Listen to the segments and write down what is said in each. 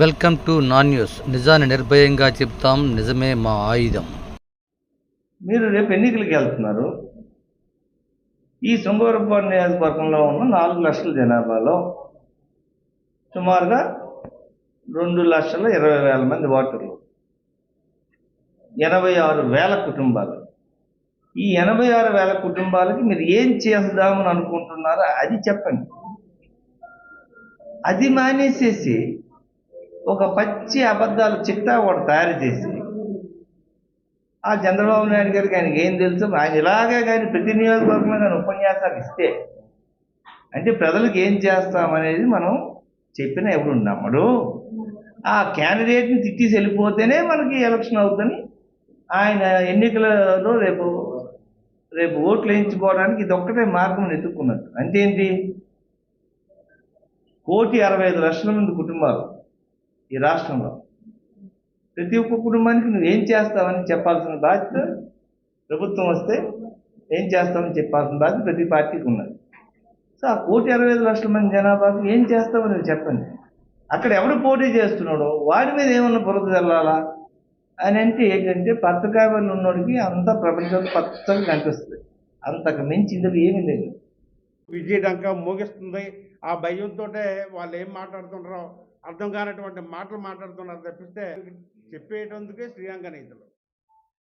Welcome to non news. నిజాన్ని నిర్భయంగా చెప్తాం. నిజమే మా ఆయుధం. మీరు రేపు ఎన్నికలకు వెళ్తున్నారు. ఈ శృంగవరపాడు నియోజకవర్గంలో ఉన్న నాలుగు లక్షల జనాభాలో సుమారుగా రెండు లక్షల ఇరవై వేల మంది ఓటర్లు. ఎనభై ఆరు వేల కుటుంబాలు. ఈ ఎనభై ఆరు వేల కుటుంబాలకి మీరు ఏం చేద్దామని అనుకుంటున్నారో అది చెప్పండి. అది మానేసేసి ఒక పచ్చి అబద్ధాలు చిట్టా ఒకటి తయారు చేసి ఆ చంద్రబాబు నాయుడు గారికి ఆయనకి ఏం తెలుసు? ఆయన ఇలాగే కానీ ప్రతి నియోజకవర్గంలో కానీ ఉపన్యాసాలు ఇస్తే అంటే ప్రజలకు ఏం చేస్తామనేది మనం చెప్పిన ఎవరు నమ్మడు. ఆ క్యాండిడేట్ని తిట్టేసి వెళ్ళిపోతేనే మనకి ఎలక్షన్ అవుతుంది. ఆయన ఎన్నికలలో రేపు రేపు ఓట్లు వేయించుకోవడానికి ఇది ఒక్కటే మార్గం ఎత్తుక్కున్నట్టు అంటే ఏంటి కోటి అరవై ఐదు లక్షల మంది కుటుంబాలు. ఈ రాష్ట్రంలో. ప్రతి ఒక్క కుటుంబానికి నువ్వు ఏం చేస్తావని చెప్పాల్సిన బాధ్యత ప్రభుత్వం వస్తే ఏం చేస్తామని చెప్పాల్సిన బాధ్యత ప్రతి పార్టీకి ఉన్నది. సో ఆ కోటి అరవై ఐదు లక్షల మంది జనాభాకు ఏం చేస్తామని చెప్పండి. అక్కడ ఎవడు పోటీ చేస్తున్నాడో వాడి మీద ఏమన్నా బురద తెల్లాలా అని అంటే ఏంటంటే పచ్చకాయలు ఉన్నోడికి అంత ప్రపంచంలో పచ్చగా కనిపిస్తుంది. అంతకు మించి ఇందులో ఏమీ లేదు. విజయడంక మోగిస్తుంది. ఆ భయంతో వాళ్ళు ఏం మాట్లాడుతుంటారో అర్థం కానటువంటి మాటలు మాట్లాడుతున్నారు తప్పిస్తే చెప్పేటందుకే శ్రీలంక నీతులు.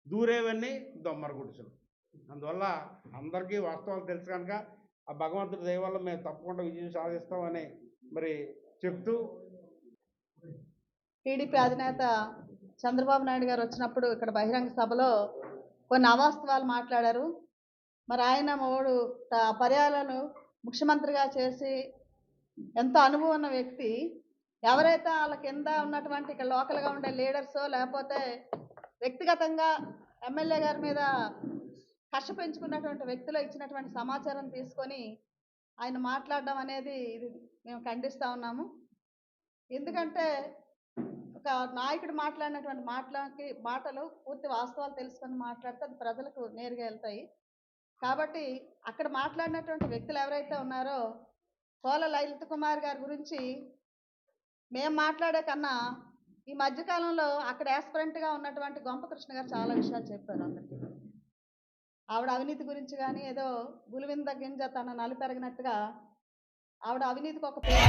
దూరేవన్నీ దొమ్మర గుడిసెలు. అందువల్ల అందరికీ వాస్తవాలు తెలుసు కనుక ఆ భగవంతుడి దయ వల్ల మేము తప్పకుండా విజయం సాధిస్తామని మరి చెప్తూ టీడీపీ అధినేత చంద్రబాబు నాయుడు గారు వచ్చినప్పుడు ఇక్కడ బహిరంగ సభలో కొన్ని అవాస్తవాలు మాట్లాడారు. మరి ఆయన మోడు పర్యాలను ముఖ్యమంత్రిగా చేసి ఎంతో అనుభవం ఉన్న వ్యక్తి ఎవరైతే వాళ్ళ కింద ఉన్నటువంటి ఇక్కడ లోకల్గా ఉండే లీడర్సో లేకపోతే వ్యక్తిగతంగా ఎమ్మెల్యే గారి మీద కష్ట పెంచుకున్నటువంటి వ్యక్తులు ఇచ్చినటువంటి సమాచారం తీసుకొని ఆయన మాట్లాడడం అనేది ఇది మేము ఖండిస్తూ ఉన్నాము. ఎందుకంటే ఒక నాయకుడు మాట్లాడినటువంటి మాటలకి మాటలు పూర్తి వాస్తవాలు తెలుసుకొని మాట్లాడితే అది ప్రజలకు నేరుగా వెళ్తాయి. కాబట్టి అక్కడ మాట్లాడినటువంటి వ్యక్తులు ఎవరైతే ఉన్నారో కోల లలిత కుమార్ గారి గురించి మేము మాట్లాడే కన్నా ఈ మధ్యకాలంలో అక్కడ యాస్పరెంట్గా ఉన్నటువంటి గొంపకృష్ణ గారు చాలా విషయాలు చెప్పారు అందరికీ. ఆవిడ అవినీతి గురించి కానీ ఏదో గులివింద గింజ తన నలిపెరగినట్టుగా ఆవిడ అవినీతికి ఒక పేరు